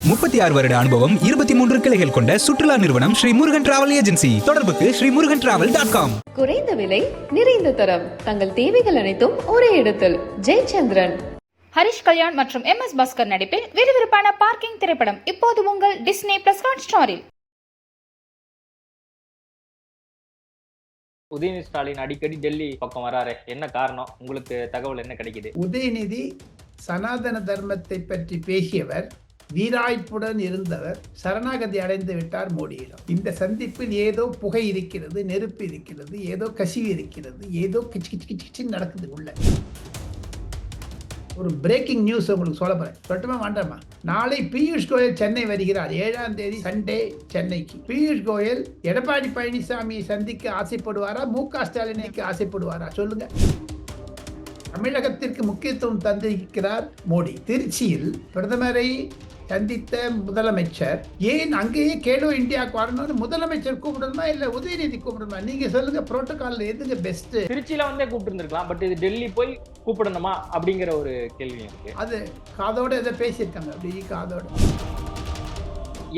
முப்பத்தி ஆறு வருட அனுபவம் இருபத்தி மூன்று கிளைகள் கொண்ட சுற்றுலா நிறுவனம் ஸ்ரீ முருகன் டிராவல் ஏஜென்சி தொடர்புக்கு Sri Murugan travel dot com குறைந்த விலை நிறைந்த தரம். தங்கள் தேவைகள் அனைத்தும் ஒரே இடத்தில். ஜெயச்சந்திரன். ஹரிஷ் கல்யாண் மற்றும் எம் எஸ் பாஸ்கர் நடிப்பில் விறுவிறுப்பான பார்க்கிங் திரைப்படம் இப்போது உங்கள் டிஸ்னி பிளஸ் ஹாட் ஸ்டாரில். உதயநிதி ஸ்டாலின் அடிக்கடி டெல்லி பக்கம் வராரு. என்ன காரணம்? உங்களுக்கு தகவல் என்ன கிடைக்குது? உதயநிதி சனாதன தர்மத்தை பற்றி பேசியவர் வீராய்ப்புடன் இருந்தவர் சரணாகதி அடைந்து விட்டார் மோடியிடம். இந்த சந்திப்பில் ஏதோ புகை இருக்கிறது நெருப்பு இருக்கிறது ஏதோ கசிவு இருக்கிறது ஏதோ கிச்சு கிச்சு கிச்சு கிச்சு நடக்குது உள்ள. ஒரு பிரேக்கிங் நியூஸ் உங்களுக்கு சொல்ல போறேன். சொல்லட்டுமா வேண்டாமா? நாளை பியூஷ் கோயல் சென்னை வருகிறார். ஏழாம் தேதி சண்டே சென்னைக்கு. பியூஷ் கோயல் எடப்பாடி பழனிசாமியை சந்திக்க ஆசைப்படுவாரா? மு க ஸ்டாலினுக்கு ஆசைப்படுவாரா? சொல்லுங்க. தமிழகத்திற்கு முக்கியத்துவம் தந்திருக்கிறார் மோடி. திருச்சியில் பிரதமரை சந்தித்த முதலமைச்சர். ஏன் அங்கேயே கேலோ இந்தியாவுக்கு வரணும்னு முதலமைச்சர் கூப்பிடணுமா இல்ல உதயநிதி கூப்பிடணுமா? நீங்க சொல்லுங்க புரோட்டோகால்ல எதுங்க பெஸ்ட் திருச்சியில வந்தே கூப்பிட்டு இருந்திருக்கலாம் பட் இது டெல்லி போய் கூப்பிடணுமா அப்படிங்கிற ஒரு கேள்வி இருக்கு அது காதோட எதை பேசியிருக்காங்க அப்படி காதோட.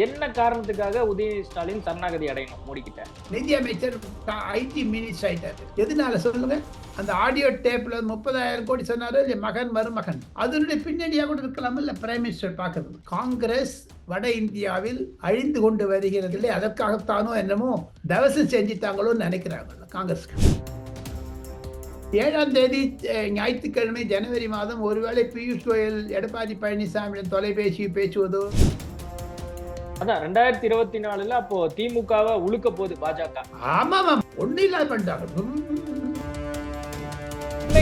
என்ன காரணத்துக்காக உதயநிதி ஸ்டாலின் சரணாகதி அடையணும் மோடி கிட்ட நிதி அமைச்சர் ஐடி மினிஸ்டர் ஆயிட்டாரு. எதனால சொல்லுங்க? அந்த ஆடியோ டேப்ல முப்பதாயிரம் கோடி சொன்னாரு இல்ல மகன் மருமகன் அதனுடைய பின்னணியா கூட இருக்கலாம் இல்ல பிரைம் மினிஸ்டர் பார்க்கறது. காங்கிரஸ் வட இந்தியாவில் அழிந்து கொண்டு வருகிறது இல்லை அதற்காகத்தானோ என்னமோ தவசம் செஞ்சுட்டாங்களோன்னு நினைக்கிறாங்க காங்கிரஸ் ஏழாம் தேதி ஞாயிற்றுக்கிழமை ஜனவரி மாதம் ஒருவேளை பியூஷ் கோயல் எடப்பாடி பழனிசாமியிடம் தொலைபேசி பேசுவதோ? அதான் ரெண்டாயிரத்தி இருபத்தி நாலுல அப்போ திமுகவை உழுக்க போகுது பாஜக. ஆமாம் ஒன்றும் இல்லாத பண்ணிட்டாங்க.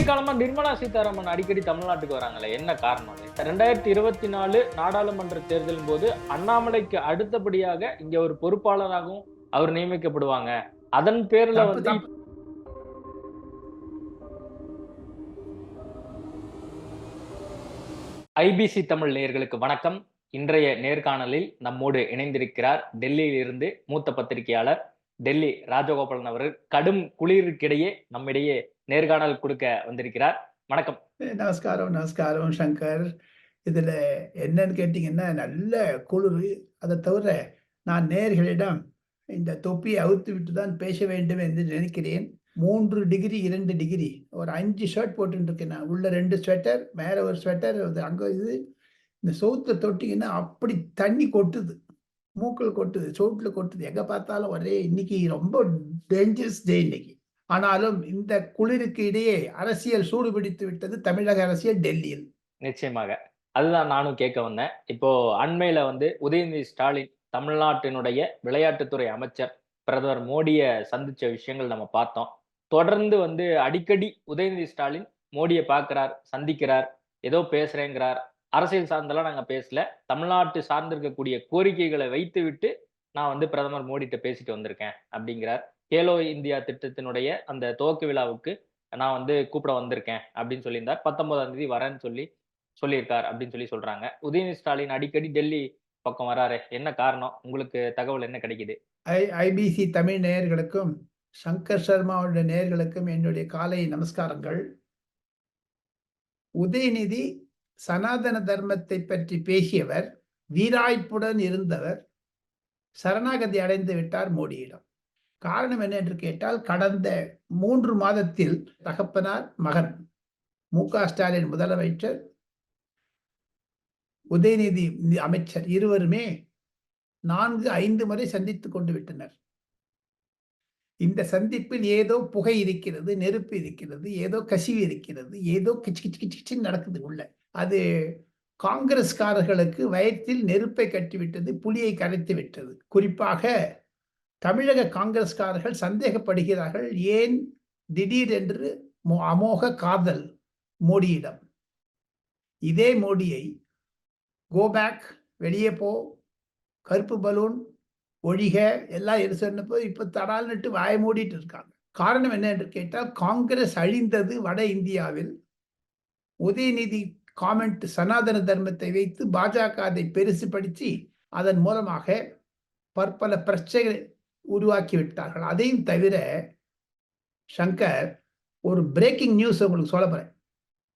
காலமா நிர்மலா சீதாராமன் அடிக்கடி தமிழ்நாட்டுக்கு வராங்களே என்ன காரணம்? ரெண்டாயிரத்தி இருபத்தி நாலு நாடாளுமன்ற தேர்தலின் போது அண்ணாமலைக்கு அடுத்தபடியாக இங்க ஒரு பொறுப்பாளராகவும் அவர் நியமிக்கப்படுவாங்க. அதன் பேர்ல வந்து. ஐபிசி தமிழ் நேயர்களுக்கு வணக்கம். இன்றைய நேர்காணலில் நம்மோடு இணைந்திருக்கிறார் டெல்லியில் இருந்து மூத்த பத்திரிகையாளர் டெல்லி ராஜகோபாலன் அவர்கள். கடும் குளிருக்கிடையே நம்மிடையே நேர்காணல் கொடுக்க வந்திருக்கிறார். வணக்கம். நமஸ்காரம் நமஸ்காரம் சங்கர். இதுல என்னன்னு கேட்டீங்கன்னா நல்ல குளிர். அதை தவிர நான் நேர்களிடம் இந்த தொப்பியை அவுத்து விட்டு தான் பேச வேண்டும் என்று நினைக்கிறேன். மூன்று டிகிரி இரண்டு டிகிரி. ஒரு அஞ்சு ஷர்ட் போட்டுருக்கேன் நான். உள்ள ரெண்டு ஸ்வெட்டர் மேலே ஒரு ஸ்வெட்டர் அங்கே இது. இந்த சோத்தை தொட்டிங்கன்னா அப்படி தண்ணி கொட்டுது. மூக்கில் கொட்டுது சோட்டில் கொட்டுது. எங்க பார்த்தாலும் ஒரே இன்னைக்கு ரொம்ப டேஞ்சரஸ் டே இன்னைக்கு. ஆனாலும் இந்த குளிருக்கு இடையே அரசியல் சூடு பிடித்து விட்டது தமிழக அரசியல் டெல்லியில். நிச்சயமாக. அதுதான் நானும் கேட்க வந்தேன். இப்போ அண்மையில வந்து உதயநிதி ஸ்டாலின் தமிழ்நாட்டினுடைய விளையாட்டுத்துறை அமைச்சர் பிரதமர் மோடியை சந்திச்ச விஷயங்கள் நம்ம பார்த்தோம். தொடர்ந்து வந்து அடிக்கடி உதயநிதி ஸ்டாலின் மோடியை பார்க்கிறார் சந்திக்கிறார் ஏதோ பேசுறேங்கிறார். அரசியல் சார்ந்தெல்லாம் நாங்க பேசல. தமிழ்நாட்டு சார்ந்திருக்கக்கூடிய கோரிக்கைகளை வைத்து விட்டு நான் வந்து பிரதமர் மோடிட்ட பேசிட்டு வந்திருக்கேன் அப்படிங்கிறார். கேலோ இந்தியா திட்டத்தினுடைய அந்த துவக்க விழாவுக்கு நான் வந்து கூப்பிட வந்திருக்கேன் அப்படின்னு சொல்லியிருந்தார். பத்தொன்பதாம் தேதி வரேன்னு சொல்லி சொல்லியிருக்கார் அப்படின்னு சொல்லி சொல்றாங்க. உதயநிதி ஸ்டாலின் அடிக்கடி டெல்லி பக்கம் வராரு. என்ன காரணம்? உங்களுக்கு தகவல் என்ன கிடைக்குது? ஐ ஐபிசி தமிழ் நேயர்களுக்கும் சங்கர் சர்மாவுடைய நேயர்களுக்கும் என்னுடைய காலை நமஸ்காரங்கள். உதயநிதி சனாதன தர்மத்தை பற்றி பேசியவர் வீராய்ப்புடன் இருந்தவர் சரணாகதி அடைந்து விட்டார் மோடியிடம். காரணம் என்ன என்று கேட்டால் கடந்த மூன்று மாதத்தில் தகப்பனார் மகன் மு க ஸ்டாலின் முதலமைச்சர் உதயநிதி அமைச்சர் இருவருமே நான்கு ஐந்து முறை சந்தித்துக் கொண்டு விட்டனர். இந்த சந்திப்பில் ஏதோ புகை இருக்கிறது நெருப்பு இருக்கிறது ஏதோ கசிவு இருக்கிறது ஏதோ கிச்சு கிச்சு கிச்சு நடக்குது உள்ள. அது காங்கிரஸ்காரர்களுக்கு வயத்தில் நெருப்பை கட்டிவிட்டது புலியை கரைத்து விட்டது. குறிப்பாக தமிழக காங்கிரஸ்காரர்கள் சந்தேகப்படுகிறார்கள் ஏன் திடீரென்று மோ- அமோக காதல் மோடியிடம்? இதே மோடியை கோபேக் வெளியே போ கருப்பு பலூன் ஒழிக எல்லாம் எது சொன்னப்போ இப்போ தடால்னுட்டு வாய மூடிட்டு இருக்காங்க. காரணம் என்ன என்று கேட்டால் காங்கிரஸ் அழிந்தது வட இந்தியாவில் உதயநிதி காமெண்ட் சனாதன தர்மத்தை வைத்து பாஜக அதை பெருசுபடுத்தி அதன் மூலமாக பற்பல பிரச்சனைகளை உருவாக்கி விட்டார்கள். அதையும் தவிர சங்கர் ஒரு பிரேக்கிங் நியூஸ் உங்களுக்கு சொல்ல போறேன்.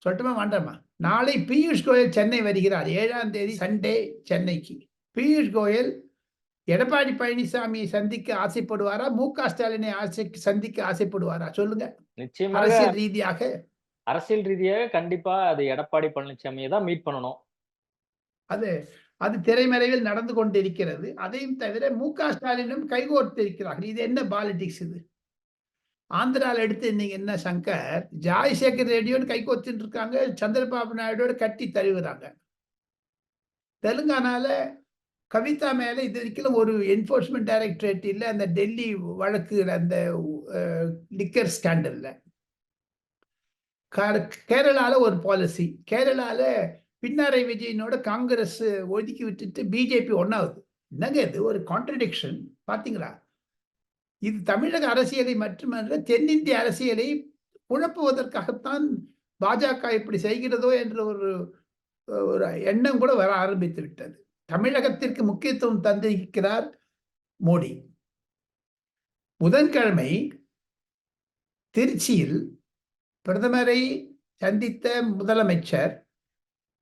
சொல்லட்டுமா வேண்டாமா? நாளை பியூஷ் கோயல் சென்னை வருகிறார். ஏழாம் தேதி சண்டே சென்னைக்கு. பியூஷ் கோயல் எடப்பாடி பழனிசாமியை சந்திக்க ஆசைப்படுவாரா? மு க ஸ்டாலினை ஆசை சந்திக்க ஆசைப்படுவாரா? சொல்லுங்க. அரசியல் ரீதியாக அரசியல் ரீதியாக கண்டிப்பா அது எடப்பாடி பழனிசாமியை தான் மீட் பண்ணணும். அது அது திரைமறைவில் நடந்து கொண்டிருக்கிறது. அதையும் தவிர மு க ஸ்டாலினும் கைகோர்த்திருக்கிறார்கள் இது என்ன பாலிடிக்ஸ் இது? ஆந்திராவில் எடுத்து இன்னைக்கு என்ன சங்கர் ஜாய்சேகர் ரெட்டியோடு கைகோர்த்துட்டு இருக்காங்க சந்திரபாபு நாயுடோடு கட்டி தழுவுறாங்க. தெலுங்கானால கவிதா மேல இது வரைக்கும் ஒரு என்போர்ஸ்மெண்ட் டைரக்டரேட் இல்லை அந்த டெல்லி வழக்கு அந்த லிக்கர் ஸ்கேண்டல்ல கேரளாவில் ஒரு பாலிசி கேரளாவில் பின்னாரை விஜயனோட காங்கிரஸ் ஒதுக்கி விட்டுட்டு பிஜேபி ஒன்றாவது என்னங்க இது? ஒரு கான்ட்ரடிக்ஷன் பார்த்தீங்களா இது தமிழக அரசியலை மட்டுமல்ல தென்னிந்திய அரசியலை குழப்புவதற்காகத்தான் பாஜக இப்படி செய்கிறதோ என்ற ஒரு ஒரு எண்ணம் கூட வர ஆரம்பித்து விட்டது. தமிழகத்திற்கு முக்கியத்துவம் தந்திருக்கிறார் மோடி. புதன்கிழமை திருச்சியில் பிரதமரை சந்தித்த முதலமைச்சர்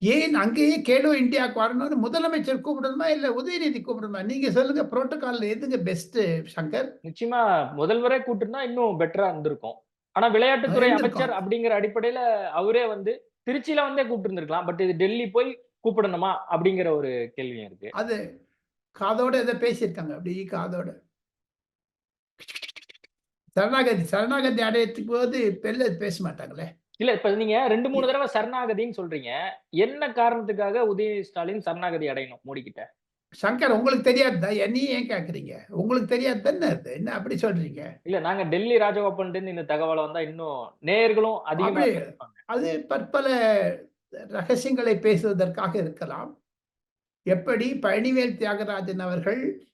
ஏன் அங்கேயே கேலோ இந்தியாவுக்கு வரணும்னு முதலமைச்சர் கூப்பிடணுமா இல்ல உதயநிதி கூப்பிடணுமா நீங்க சொல்லுங்க புரோட்டோகால்ல எதுங்க பெஸ்ட் சங்கர்? நிச்சயமா முதல்வரே கூட்டிருந்தா இன்னும் பெட்டரா இருந்திருக்கும். ஆனா விளையாட்டுத்துறை. அமைச்சர் அப்படிங்கிற அடிப்படையில அவரே வந்து திருச்சியில வந்தே கூப்பிட்டு இருந்திருக்கலாம் பட் இது டெல்லி போய் கூப்பிடணுமா அப்படிங்கிற ஒரு கேள்வியும் இருக்கு. அது காதோட எதை பேசியிருக்காங்க அப்படி காதோட. சரணாகதி சரணாகதி அடையத்துக்கு போது பெல்ல பேச மாட்டாங்களே? இல்ல இப்ப நீங்க ரெண்டு மூணு தடவை சரணாகதின்னு சொல்றீங்க. என்ன காரணத்துக்காக உதயநிதி ஸ்டாலின் சரணாகதி அடையணும் மோடி கிட்ட சங்கர் உங்களுக்கு தெரியாதுதா? என்னையும் ஏன் கேக்குறீங்க? உங்களுக்கு தெரியாது தானே அது? என்ன அப்படி சொல்றீங்க? இல்ல நாங்க டெல்லி ராஜகோபால் இந்த தகவலை வந்தா இன்னும் நேயர்களும் அதிகமா. அது பற்பல ரகசியங்களை பேசுவதற்காக இருக்கலாம். எப்படி? பழனிவேல் தியாகராஜன் அவர்கள்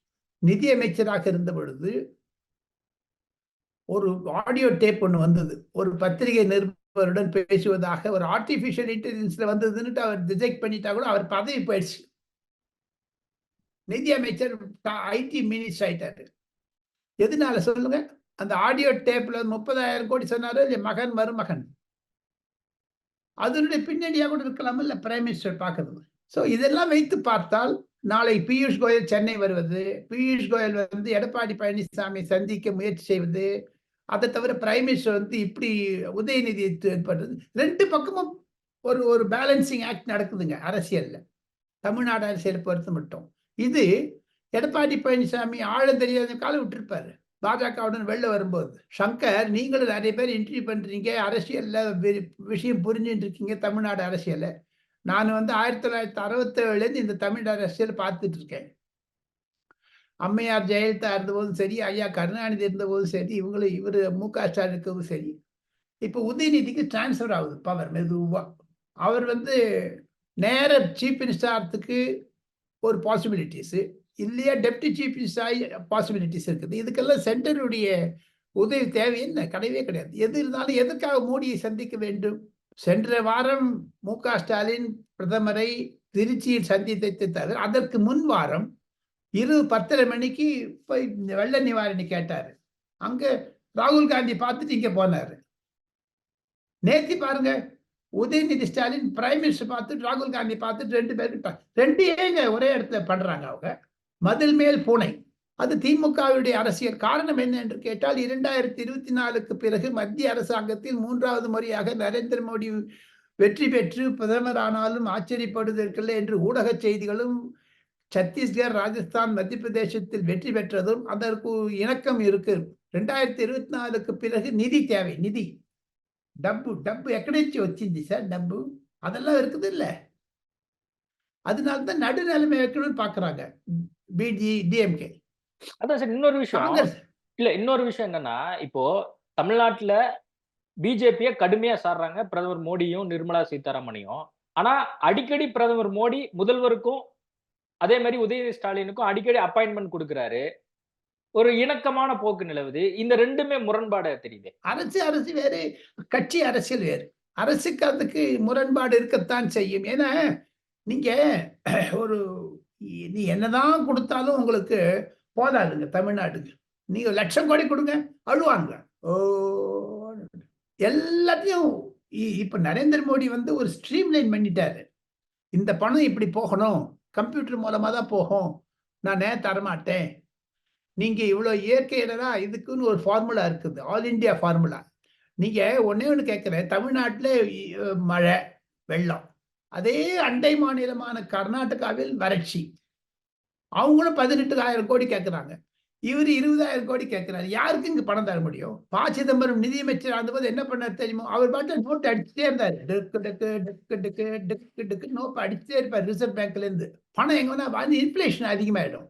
நிதியமைச்சராக இருந்த பொழுது ஒரு ஆடியோ டேப் ஒன்று வந்தது. ஒரு பத்திரிகை நிருபருடன் பேசுவதாக ஒரு ஆர்டிஃபிஷியல் இன்டெலிஜென்ஸ்ல வந்ததுன்னுட்டு அவர் ரிஜெக்ட் பண்ணிட்டா கூட அவர் பதவி போயிடுச்சு. நிதியமைச்சர் ஐடி மினிஸ்டர் ஆயிட்டாரு. எதனால சொல்லுங்க? அந்த ஆடியோ டேப்ல முப்பதாயிரம் கோடி சொன்னாரு இல்லையா? மகன் மருமகன். அதனுடைய பின்னணியாக கூட இருக்கலாம் இல்லை? பிரைம் மினிஸ்டர் பார்க்கறது. ஸோ இதெல்லாம் வைத்து பார்த்தால் நாளை பியூஷ் கோயல் சென்னை வருவது. பியூஷ் கோயல் வந்து எடப்பாடி பழனிசாமி சந்திக்க முயற்சி செய்வது. அதை தவிர பிரைம் மினிஸ்டர் வந்து இப்படி உதயநிதி ஏற்படுறது ரெண்டு பக்கமும் ஒரு ஒரு பேலன்சிங் ஆக்ட் நடக்குதுங்க அரசியலில். தமிழ்நாடு அரசியலை பொறுத்து மட்டும். இது எடப்பாடி பழனிசாமி ஆழ தெரியாத காலம் விட்டுருப்பாரு. பாஜகவுடன் வெளில வரும்போது. சங்கர் நீங்களும் நிறைய பேர் இன்டர்வியூ பண்ணுறீங்க அரசியலில் வி- விஷயம் புரிஞ்சுட்டு இருக்கீங்க தமிழ்நாடு அரசியலை. நான் வந்து ஆயிரத்தி தொள்ளாயிரத்தி அறுபத்தேழுலேருந்து இந்த தமிழ்நாடு அரசியல் பார்த்துட்டு இருக்கேன். அம்மையார் ஜெயலலிதா இருந்தபோதும் சரி ஐயா கருணாநிதி இருந்தபோதும் சரி இவங்களும் இவர் மு க ஸ்டாலின் இருக்கவும் சரி. இப்போ உதயநிதிக்கு டிரான்ஸ்ஃபர் ஆகுது பவர் மெதுவா. அவர் வந்து நேர சீஃப் மினிஸ்டர் ஆகிறதுக்கு ஒரு பாசிபிலிட்டிஸு இல்லையா டெப்டி சீஃப் மினிஸ்டர் ஆகி பாசிபிலிட்டிஸ் இருக்குது. இதுக்கெல்லாம் சென்டருடைய உதவி தேவை என்ன? கிடையவே கிடையாது. எது இருந்தாலும் எதுக்காக மோடியை சந்திக்க வேண்டும்? சென்ற வாரம் மு க ஸ்டாலின் பிரதமரை திருச்சியில் சந்தித்ததை தவிர அதற்கு முன் வாரம் இரு பத்தரை மணிக்கு போய் இந்த வெள்ள நிவாரணி கேட்டாரு. அங்க ராகுல் காந்தி பார்த்துட்டு இங்கே போனாரு. நேத்தி பாருங்க உதயநிதி ஸ்டாலின் பிரைம் மினிஸ்டர் பார்த்துட்டு ராகுல் காந்தி பார்த்துட்டு ரெண்டு பேருக்கு ரெண்டேங்க ரெண்டு ஏங்க ஒரே இடத்துல பண்றாங்க அவங்க. மதில் மேல் பூனை. அது திமுகவுடைய அரசியல் காரணம் என்ன என்று கேட்டால் இரண்டாயிரத்தி இருபத்தி நாலுக்கு பிறகு மத்திய அரசாங்கத்தில் மூன்றாவது முறையாக நரேந்திர மோடி வெற்றி பெற்று பிரதமர் ஆனாலும் ஆச்சரியப்படுவதற்கில்லை என்று ஊடக செய்திகளும் சத்தீஸ்கர் ராஜஸ்தான் மத்திய பிரதேசத்தில் வெற்றி பெற்றதும் அதற்கு இணக்கம் இருக்கு. ரெண்டாயிரத்தி இருபத்தி நாலுக்கு பிறகு நிதி தேவை நிதி. டப்பு டப்பு எக்கடைச்சு வச்சிருந்துச்சு சார் டப்பு. அதெல்லாம் இருக்குது இல்ல. அதனால தான் நடுநிலைமை வைக்கணும்னு பாக்குறாங்க. பிஜி டிஎம்கே அதான் சார் இன்னொரு விஷயம். இல்ல இன்னொரு விஷயம் என்னன்னா இப்போ தமிழ்நாட்டுல பிஜேபிய கடுமையா சாடுறாங்க பிரதமர் மோடியும் நிர்மலா சீதாராமனையும். ஆனா அடிக்கடி பிரதமர் மோடி முதல்வருக்கும் அதே மாதிரி உதயநிதி ஸ்டாலினுக்கும் அடிக்கடி அப்பாயின்மெண்ட் கொடுக்குறாரு. ஒரு இணக்கமான போக்கு நிலவுது. இந்த ரெண்டுமே முரண்பாடு தெரியுது. அரசு அரசு வேறு கட்சி அரசியல் வேறு. அரசுக்கு அதுக்கு முரண்பாடு இருக்கத்தான் செய்யும். ஏன்னா நீங்க ஒரு நீ என்னதான் கொடுத்தாலும் உங்களுக்கு போதாதுங்க தமிழ்நாட்டுக்கு. நீங்க லட்சம் கோடி கொடுங்க அழுவாங்க. ஓ எல்லாத்தையும் இ- இப்ப நரேந்திர மோடி வந்து ஒரு ஸ்ட்ரீம் லைன் பண்ணிட்டாரு. இந்த பணம் இப்படி போகணும். கம்ப்யூட்டர் மூலமாக தான் போகும். நான் தரமாட்டேன். நீங்கள் இவ்வளோ இயற்கையிலனா இதுக்குன்னு ஒரு ஃபார்முலா இருக்குது. ஆல் இந்தியா ஃபார்முலா நீங்கள் ஒன்றே ஒன்று கேட்குறேன். தமிழ்நாட்டில் மழை வெள்ளம். அதே அண்டை மாநிலமான கர்நாடகாவில் வறட்சி. அவங்களும் பதினெட்டு ஆயிரம் கோடி கேட்குறாங்க. இவர் இருபதாயிரம் கோடி கேட்கிறாரு யாருக்கு இங்க பணம் தர முடியும்? ப சிதம்பரம் நிதியமைச்சர் போது என்ன பண்ணார் தெரியுமா? அவர் பாட்டு நோட்டு அடிச்சுட்டே இருந்தாரு. டக்கு டக்கு டக்கு டக்கு டக்கு டக்கு நோட்டு அடிச்சுட்டே இருப்பார் ரிசர்வ் பேங்க்ல இருந்து. பணம் எங்கன்னா வந்து இன்ஃபிளேஷன் அதிகமாயிடும்.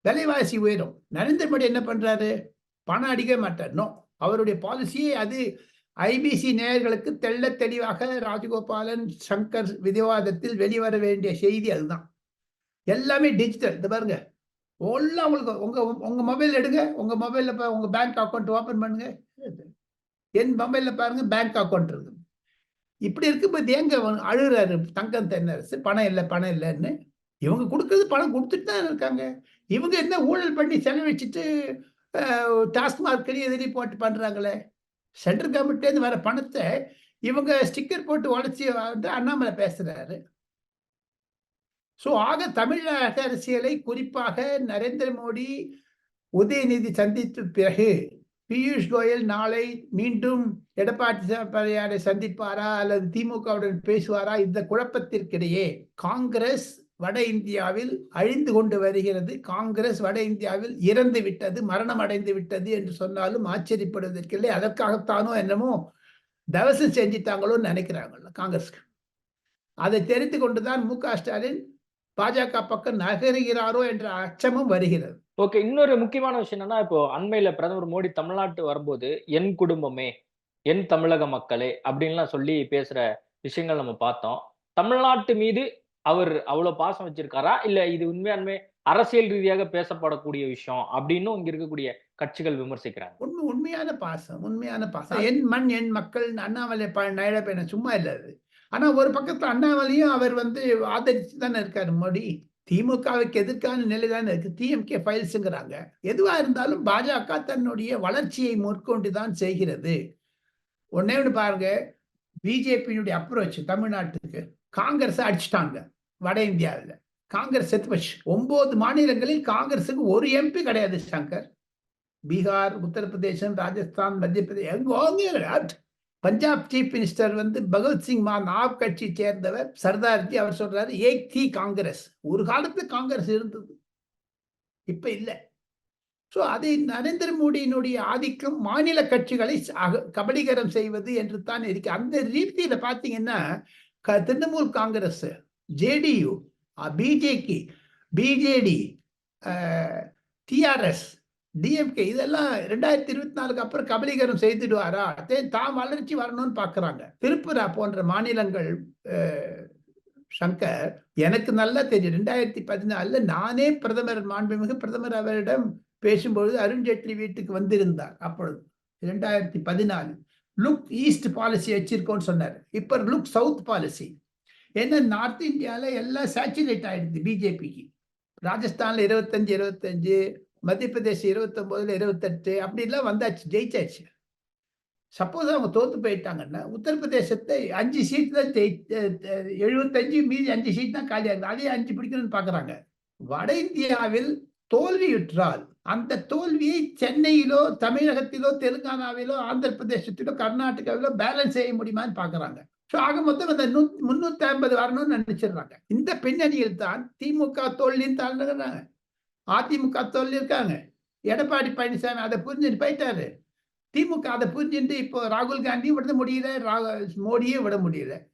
விலைவாசி உயரும். நரேந்திர மோடி என்ன பண்றாரு? பணம் அடிக்க மாட்டார். நோ அவருடைய பாலிசியே அது ஐபிசி நேயர்களுக்கு தெள்ள தெளிவாக ராஜகோபாலன் சங்கர் விவாதத்தில் வெளிவர வேண்டிய செய்தி அதுதான். எல்லாமே டிஜிட்டல் இந்த பாருங்க. எல்லாம் உங்களுக்கு உங்க உங்க மொபைல் எடுங்க. உங்க மொபைல்ல உங்க பேங்க் அக்கௌண்ட் ஓபன் பண்ணுங்க. என் மொபைல்ல பாருங்க பேங்க் அக்கௌண்ட் இருக்கு. இப்படி இருக்கும்போது ஏங்க அழுகிறாரு அழுகுறாரு? தங்கம் தென்னரசு பணம் இல்லை பணம் இல்லைன்னு. இவங்க கொடுக்கறது பணம் கொடுத்துட்டு தான் இருக்காங்க. இவங்க என்ன ஊழல் பண்ணி செலவழிச்சிட்டு டாஸ்மார்க் எதிரி போட்டு பண்றாங்களே? சென்ட்ரல் கவர்மெண்ட்லேருந்து வர பணத்தை இவங்க ஸ்டிக்கர் போட்டு உடச்சி வந்து அண்ணாமலை பேசுறாரு. ஸோ ஆக தமிழக அரசியலை குறிப்பாக நரேந்திர மோடி உதயநிதி சந்தித்த பிறகு பியூஷ் கோயல் நாளை மீண்டும் எடப்பாடி சந்திப்பாரா அல்லது திமுகவுடன் பேசுவாரா? இந்த குழப்பத்திற்கிடையே காங்கிரஸ் வட இந்தியாவில் அழிந்து கொண்டு வருகிறது. காங்கிரஸ் வட இந்தியாவில் இறந்து விட்டது மரணம் அடைந்து விட்டது என்று சொன்னாலும் ஆச்சரியப்படுவதற்கில்லை அதற்காகத்தானோ என்னமோ தவசம் செஞ்சிட்டாங்களோன்னு நினைக்கிறாங்கல்ல காங்கிரஸ்க்கு அதை தெரிந்து கொண்டுதான் மு க ஸ்டாலின் பாஜக பக்கம் நகருகிறாரோ என்ற அச்சமும் வருகிறது. ஓகே இன்னொரு முக்கியமான விஷயம் என்னன்னா இப்போ அண்மையில பிரதமர் மோடி தமிழ்நாட்டு வரும்போது என் குடும்பமே என் தமிழக மக்களே அப்படின்லாம் சொல்லி பேசுற விஷயங்கள் நம்ம பார்த்தோம். தமிழ்நாட்டு மீது அவர் அவ்வளவு பாசம் வச்சிருக்காரா? இல்ல இது உண்மையாலுமே அரசியல் ரீதியாக பேசப்படக்கூடிய விஷயம் அப்படின்னு இங்க இருக்கக்கூடிய கட்சிகள் விமர்சிக்கிறாங்க. உண்மை உண்மையான பாசம் உண்மையான பாசம். என் மண் என் மக்கள் அண்ணாமலை ப நயடப்பேன சும்மா இல்லை அது ஆனா ஒரு பக்கத்துல அண்ணாமலையும் அவர் வந்து ஆதரிச்சு தானே இருக்காரு. மோடி திமுகவுக்கு எதிர்க்கான நிலை தானே இருக்கு. டிஎம்கே ஃபைல்ஸுங்கிறாங்க எதுவா இருந்தாலும் பாஜக தன்னுடைய வளர்ச்சியை முற்கொண்டு தான் செய்கிறது. ஒன்னே ஒன்று பாருங்க. பிஜேபியினுடைய அப்ரோச் தமிழ்நாட்டுக்கு. காங்கிரஸ் அடிச்சிட்டாங்க. வட இந்தியாவில். காங்கிரஸ் செத்து போச்சு. ஒன்பது மாநிலங்களில் காங்கிரஸுக்கு ஒரு எம்பி கிடையாது சங்கர். பீகார் உத்தரப்பிரதேசம் ராஜஸ்தான் மத்திய பிரதேசம் எங்கே கிடையாது. பஞ்சாப் சீஃப் மினிஸ்டர் வந்து பகத்சிங் மான் ஆப் கட்சி சேர்ந்தவர் சர்தார்ஜி அவர் சொல்றாரு ஏக் தி காங்கிரஸ். ஒரு காலத்துல காங்கிரஸ் இருந்தது. இப்ப இல்லை. ஸோ அதை நரேந்திர மோடியினுடைய ஆதிக்கம் மாநில கட்சிகளை அக- கபலீகரம் செய்வது என்று தான் இருக்கு. அந்த ரீதியில பாத்தீங்கன்னா க- Trinamool Congress JDU BJP BJD TRS DMK இதெல்லாம் ரெண்டாயிரத்தி இருபத்தி நாலுக்கு அப்புறம் கபலீகரம் செய்துடுவாரா? அதே தாம் வளர்ச்சி வரணும்னு பார்க்குறாங்க திருப்புரா போன்ற மாநிலங்கள் சங்கர் எனக்கு நல்லா தெரியும். ரெண்டாயிரத்தி பதினாலுல நானே பிரதமர் மாண்புமிகு பிரதமர் அவரிடம் பேசும்பொழுது அருண்ஜேட்லி வீட்டுக்கு வந்திருந்தார் அப்பொழுது ரெண்டாயிரத்தி பதினாலு. லுக் ஈஸ்ட் பாலிசி வச்சிருக்கோன்னு சொன்னார். இப்போ லுக் சவுத் பாலிசி ஏன்னா நார்த் இந்தியாவில் எல்லாம் சேச்சுரேட் ஆயிடுது பிஜேபிக்கு ராஜஸ்தானில் இருபத்தஞ்சு இருபத்தஞ்சு மத்திய பிரதேசம் இருபத்தொன்பதுல இருபத்தெட்டு அப்படிலாம் வந்தாச்சு ஜெயிச்சாச்சு. சப்போஸ் அவங்க தோத்து போயிட்டாங்கன்னா உத்தரப்பிரதேசத்தை அஞ்சு சீட் தான் ஜெயி எழுபத்தஞ்சு மீதி அஞ்சு சீட் தான் காலியாகுது அதே அஞ்சு பிடிக்கணும்னு பார்க்குறாங்க வட இந்தியாவில் தோல்வியுற்றால் அந்த தோல்வியை சென்னையிலோ தமிழகத்திலோ தெலுங்கானாவிலோ ஆந்திர பிரதேசத்திலோ கர்நாடகாவிலோ பேலன்ஸ் செய்ய முடியுமான்னு பார்க்குறாங்க ஸோ ஆக மொத்தம் அந்த நூ முந்நூற்றி ஐம்பது வரணும்னு நினச்சிடுறாங்க. இந்த பின்னணியில் தான் திமுக தோல்வின்னு தாழ்ந்துறாங்க அதிமுக சொல்லியிருக்காங்க எடப்பாடி பழனிசாமி அதை புரிஞ்சுட்டு போயிட்டாரு. திமுக அதை புரிஞ்சுட்டு இப்போ ராகுல் காந்தியும் விட முடியல ராக மோடியும் விட முடியல.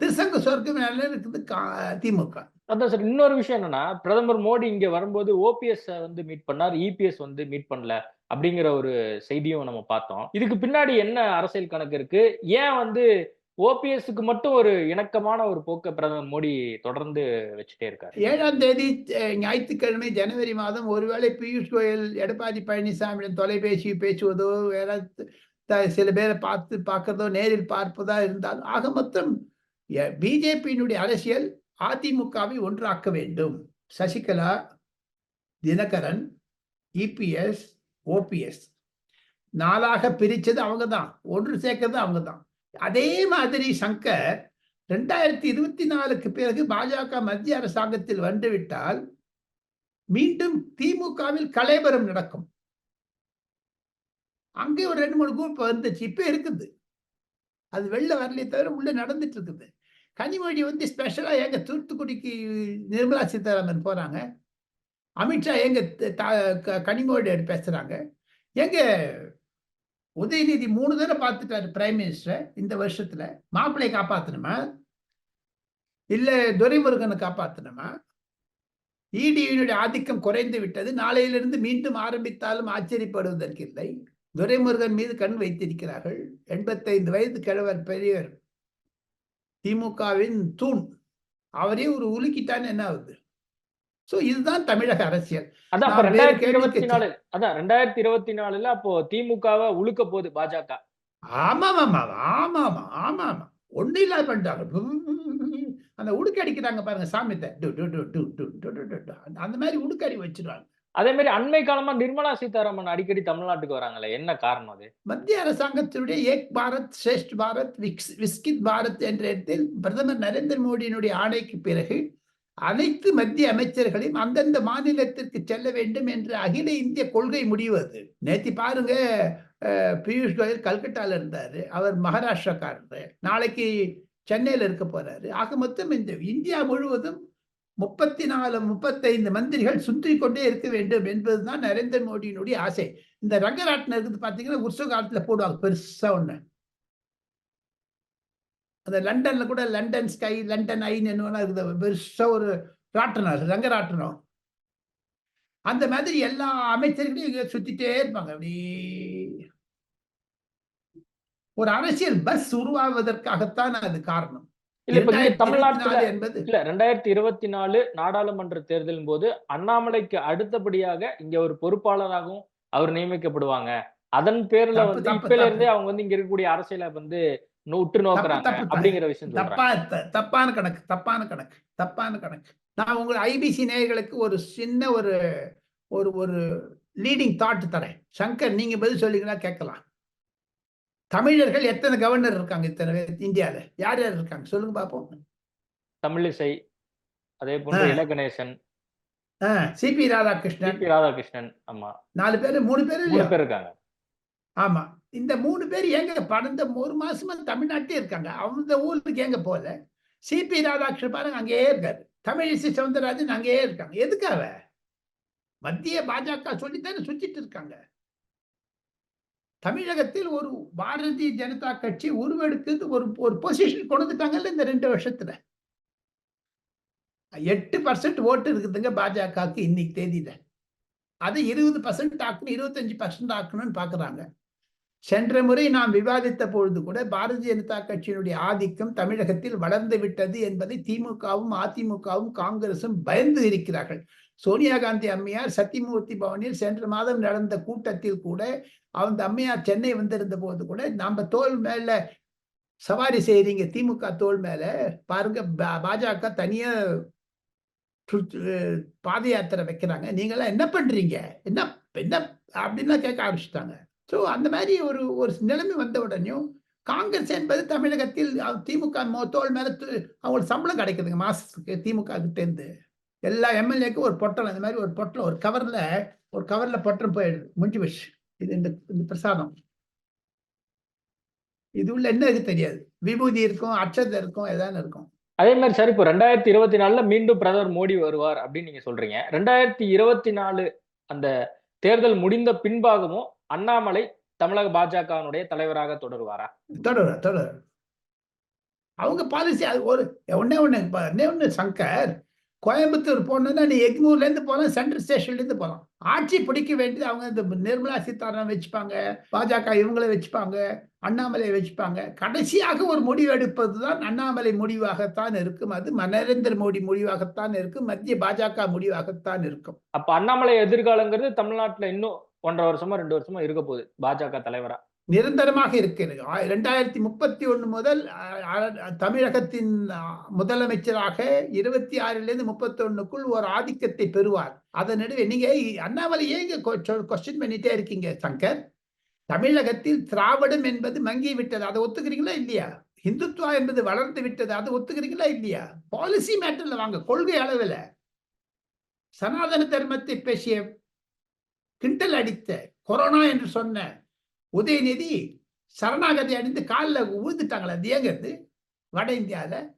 திருசங்க சொர்க்கம் நல்லா இருக்குது கா- திமுக. அதான் சார் இன்னொரு விஷயம் என்னன்னா பிரதமர் மோடி இங்க வரும்போது ஓபிஎஸ் வந்து மீட் பண்ணார் இபிஎஸ் வந்து மீட் பண்ணல அப்படிங்கிற ஒரு செய்தியும் நம்ம பார்த்தோம். இதுக்கு பின்னாடி என்ன அரசியல் கணக்கு இருக்கு? ஏன் வந்து ஓபிஎஸ்க்கு மட்டும் ஒரு இணக்கமான ஒரு போக்க பிரதமர் மோடி தொடர்ந்து வச்சுட்டே இருக்காரு. ஏழாம் தேதி ஞாயிற்றுக்கிழமை ஜனவரி மாதம் ஒருவேளை பியூஷ் கோயல் எடப்பாடி பழனிசாமியிடம் தொலைபேசி பேசுவதோ வேற த- சில பேரை பார்த்து பார்க்கறதோ நேரில் பார்ப்பதா இருந்தால் ஆக மொத்தம் பிஜேபியினுடைய அரசியல் அதிமுகவை ஒன்றாக்க வேண்டும். சசிகலா தினகரன் இபிஎஸ் ஓபிஎஸ் நாளாக பிரித்தது அவங்க தான் ஒன்று சேர்க்கறது அவங்க தான் அதே மாதிரி சங்கர் ரெண்டாயிரத்தி இருபத்தி நாலுக்கு பிறகு பாஜக மத்திய அரசாங்கத்தில் வந்துவிட்டால் மீண்டும் திமுகவில் கலைபரம் நடக்கும். அங்கே ஒரு ரெண்டு மூணு குரூப் வந்துச்சு இப்ப இருக்குது. அது வெளில வரலையே தவிர உள்ள நடந்துட்டு இருக்குது. கனிமொழி வந்து ஸ்பெஷலா எங்க தூத்துக்குடிக்கு நிர்மலா சீதாராமன் போறாங்க. அமித்ஷா எங்க த- க- கனிமொழி பேசுறாங்க. எங்க உதயநிதி மூணு தடவை பார்த்துட்டாரு பிரைம் மினிஸ்டர் இந்த வருஷத்துல. மாப்பிள்ளையை காப்பாத்தணுமா? இல்ல துரைமுருகனை காப்பாத்தணுமா? இடியினுடைய ஆதிக்கம் குறைந்து விட்டது. நாளையிலிருந்து மீண்டும் ஆரம்பித்தாலும் ஆச்சரியப்படுவதற்கு இல்லை. துரைமுருகன் மீது கண் வைத்திருக்கிறார்கள். எண்பத்தைந்து வயது கிழவர் பெரியவர் திமுகவின் தூண். அவரே ஒரு உலுக்கிட்டான்னு என்ன ஆகுது? சோ இதுதான் தமிழக அரசியல். அதான் ரெண்டாயிரத்தி இருபத்தி நாலு அதான் ரெண்டாயிரத்தி இருபத்தி நாலுல அப்போ திமுகவை உழுக்க போகுது பாஜக. ஆமா ஆமா ஆமா ஆமா ஆமா ஆமா ஒண்ணு இல்லாத பண்ணிட்டாங்க. அந்த உடுக்க அடிக்கிறாங்க பாருங்க சாமியத்தை அந்த மாதிரி உடுக்கடி வச்சிருவாங்க. அதே மாதிரி அண்மை காலமா நிர்மலா சீதாராமன் அடிக்கடி தமிழ்நாட்டுக்கு வராங்களே என்ன காரணம் அது? மத்திய அரசாங்கத்தினுடைய ஏக் பாரத் ஸ்ரேஷ்ட் பாரத் விக்ஸ் விஸ்கித் பாரத் என்ற இடத்தில் பிரதமர் நரேந்திர மோடியினுடைய ஆணைக்கு பிறகு அனைத்து மத்திய அமைச்சர்களையும் அந்தந்த மாநிலத்திற்கு செல்ல வேண்டும் என்ற அகில இந்திய கொள்கை முடிவு அது நேத்தி பாருங்க பியூஷ் கோயல் கல்கட்டால இருந்தாரு. அவர் மகாராஷ்டிரக்காரர். நாளைக்கு சென்னையில இருக்க போறாரு. ஆக மொத்தம் இந்த இந்தியா முழுவதும் முப்பத்தி நாலு முப்பத்தைந்து மந்திரிகள் சுற்றி கொண்டே இருக்க வேண்டும் என்பதுதான் நரேந்திர மோடியினுடைய ஆசை. இந்த ரங்கராட்டினருக்கு பார்த்தீங்கன்னா உற்சவ காலத்துல போடுவாங்க. பெருசா ஒன்று அந்த லண்டன்ல கூட லண்டன் ஸ்கை லண்டன் ஐன்னு என்ன இருக்குது ஒரு ராட்டினம் ரங்கராட்டினம். அந்த மாதிரி எல்லா அமைச்சர்களையும் இங்க சுத்திட்டே இருப்பாங்க. அப்படி. ஒரு அரசியல் பஸ் உருவாவதற்காகத்தான் அது காரணம். இல்ல இப்ப இங்க 2024 தமிழ்நாட்டுல என்பது. இல்ல ரெண்டாயிரத்தி இருபத்தி நாலு நாடாளுமன்ற தேர்தலின் போது அண்ணாமலைக்கு அடுத்தபடியாக இங்க ஒரு பொறுப்பாளராகவும் அவர் நியமிக்கப்படுவாங்க. அதன் பேர்ல வந்து இப்பல. இருந்தே அவங்க வந்து இங்க இருக்கக்கூடிய அரசியலை வந்து உற்று நோக்குறாங்க. அப்படிங்கிற விஷயம் தப்பா தப்பான கணக்கு தப்பான கணக்கு தப்பான கணக்கு. நான் உங்கள் ஐபிசி நேயர்களுக்கு ஒரு சின்ன ஒரு ஒரு ஒரு லீடிங் தாட் தரேன். சங்கர் நீங்க பதில் சொல்லிங்கன்னா கேட்கலாம். தமிழர்கள் எத்தனை கவர்னர் இருக்காங்க இத்தனை பேர் இந்தியால? யார் யார் இருக்காங்க? சொல்லுங்க பாப்போம். தமிழிசை அதே போன்று. இலகணேசன் சிபி ராதாகிருஷ்ணன். ராதாகிருஷ்ணன் ஆமா. நாலு பேர் மூணு பேர் மூணு பேர் இருக்காங்க. ஆமா. இந்த மூணு பேர் எங்க படந்த ஒரு மாசமா தமிழ்நாட்டிலே இருக்காங்க. அந்த ஊருக்கு எங்க போல சிபி ராதாகிருஷ்ணன் பாருங்க அங்கேயே இருக்காரு. தமிழிசை சவுந்தரராஜன் அங்கேயே இருக்காங்க. எதுக்காக? மத்திய பாஜக சொல்லித்தானே சுத்திட்டு இருக்காங்க. தமிழகத்தில் ஒரு பாரதிய ஜனதா கட்சி உருவெடுக்குது ஒரு ஒரு பொசிஷன் கொண்டு வந்துட்டாங்கல்ல இந்த ரெண்டு வருஷத்துல. எட்டு பர்சன்ட் ஓட்டு இருக்குதுங்க பாஜகவுக்கு இன்னைக்கு தேதியில. அதை இருபது பர்சன்ட் ஆக்கணும் இருபத்தஞ்சு பர்சன்ட் ஆக்கணும்னு பாக்குறாங்க. சென்ற முறை நாம் விவாதித்த பொழுது கூட பாரதிய ஜனதா கட்சியினுடைய ஆதிக்கம் தமிழகத்தில் வளர்ந்து விட்டது என்பதை திமுகவும் அதிமுகவும் காங்கிரசும் பயந்து இருக்கிறார்கள். சோனியா காந்தி அம்மையார் சத்தியமூர்த்தி பவனில் சென்ற மாதம் நடந்த கூட்டத்தில் கூட அந்த அம்மையார் சென்னை வந்திருந்த போது கூட நம்ம தோல் மேல சவாரி செய்யறீங்க திமுக தோல் மேல. பாருங்க பா- பாஜக தனியா சுற்று- பாத யாத்திரை வைக்கிறாங்க. நீங்களாம் என்ன பண்றீங்க? என்ன என்ன? அப்படின்லாம் கேட்க ஆரம்பிச்சிட்டாங்க. ஸோ அந்த மாதிரி ஒரு ஒரு நிலைமை வந்த உடனேயும் காங்கிரஸ் என்பது தமிழகத்தில் திமுக தோல் தோள் மேல அவங்களுக்கு சம்பளம் கிடைக்குதுங்க மாசத்துக்கு திமுக கிட்டேருந்து எல்லா எம்எல்ஏக்கும் ஒரு பொட்டலம் இந்த மாதிரி ஒரு பொட்டலம் ஒரு கவர்ல ஒரு கவர்ல பொட்டலம் போயிடுது முடிஞ்சு போச்சு. இது இந்த இந்த பிரசாதம். இது உள்ள என்ன இருக்கு தெரியாது. விபூதி இருக்கும் அச்சத்தை இருக்கும் எதான இருக்கும். அதே மாதிரி சார் இப்போ ரெண்டாயிரத்தி இருபத்தி நாலுல மீண்டும் பிரதமர் மோடி வருவார் அப்படின்னு நீங்க சொல்றீங்க. ரெண்டாயிரத்தி இருபத்தி நாலு அந்த தேர்தல் முடிந்த பின்பாகவும் அண்ணாமலை தமிழக பாஜகவினுடைய தலைவராக தொடருவாரா? தொடர தொடர அவங்க பாலிசி அது ஒரு ஒன்னே ஒண்ணு ப- ஒண்ணே சங்கர் கோயம்புத்தூர் போகணும்னா நீ எக்மூர்ல இருந்து போகலாம் சென்ட்ரல் ஸ்டேஷன்ல இருந்து போகலாம் ஆட்சி பிடிக்க வேண்டியது அவங்க இந்த நிர்மலா சீதாராமன் வச்சுப்பாங்க பாஜக இவங்களை வச்சுப்பாங்க அண்ணாமலை வச்சுப்பாங்க. கடைசியாக ஒரு முடிவு எடுப்பதுதான் அண்ணாமலை முடிவாகத்தான் இருக்கும். அது நரேந்திர மோடி முடிவாகத்தான் இருக்கும். மத்திய பாஜக முடிவாகத்தான் இருக்கும். அப்ப அண்ணாமலை எதிர்காலங்கிறது தமிழ்நாட்டுல இன்னும் ஒன்றரை வருஷமா ரெண்டு வருஷமா இருக்க போகுது பாஜக தலைவரா. நிரந்தரமாக இருக்கிறது ஆ- ரெண்டாயிரத்தி முப்பத்தி ஒண்ணு முதல் தமிழகத்தின் முதலமைச்சராக இருபத்தி ஆறிலிருந்து முப்பத்தி ஒண்ணுக்குள் ஒரு ஆதிக்கத்தை பெறுவார். அதன் நடுவே நீங்க அண்ணாமலை ஏங்க கொஸ்டின் பண்ணிட்டே இருக்கீங்க சங்கர்? தமிழகத்தில் திராவிடம் என்பது மங்கி விட்டது அதை ஒத்துக்கிறீங்களா இல்லையா? இந்துத்துவா என்பது வளர்ந்து விட்டது அதை ஒத்துக்கிறீங்களா இல்லையா? பாலிசி மேட்டர்ல வாங்க கொள்கை அளவில். சனாதன தர்மத்தை பேசிய கிண்டல் அடித்த கொரோனா என்று சொன்ன உதயநிதி சரணாகதி அடைந்து காலில் விழுந்துட்டாங்களே அது ஏங்கிறது வட இந்தியாவில்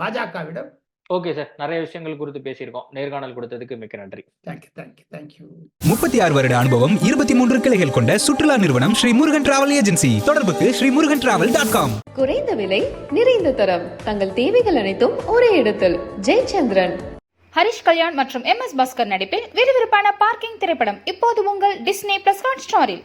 பாஜகவிடம் ஓகே சார் நிறைய விஷயங்கள் குறித்து பேசியிருக்கோம். நேர்காணல் கொடுத்ததுக்கு மிக்க நன்றி. தேங்க்யூ தேங்க்யூ தேங்க்யூ முப்பத்தி ஆறு வருட அனுபவம் இருபத்தி மூன்று கிளைகள் கொண்ட சுற்றுலா நிறுவனம் ஸ்ரீ முருகன் டிராவல் ஏஜென்சி தொடர்புக்கு Sri Murugan travel dot com குறைந்த விலை நிறைந்த தரம். தங்கள் தேவைகள் அனைத்தும் ஒரே இடத்தில். ஜெயச்சந்திரன். ஹரிஷ் கல்யாண் மற்றும் எம் எஸ் பாஸ்கர் நடிப்பில் விறுவிறுப்பான பார்க்கிங் திரைப்படம் இப்போது உங்கள் டிஸ்னி பிளஸ் ஹாட் ஸ்டாரில்.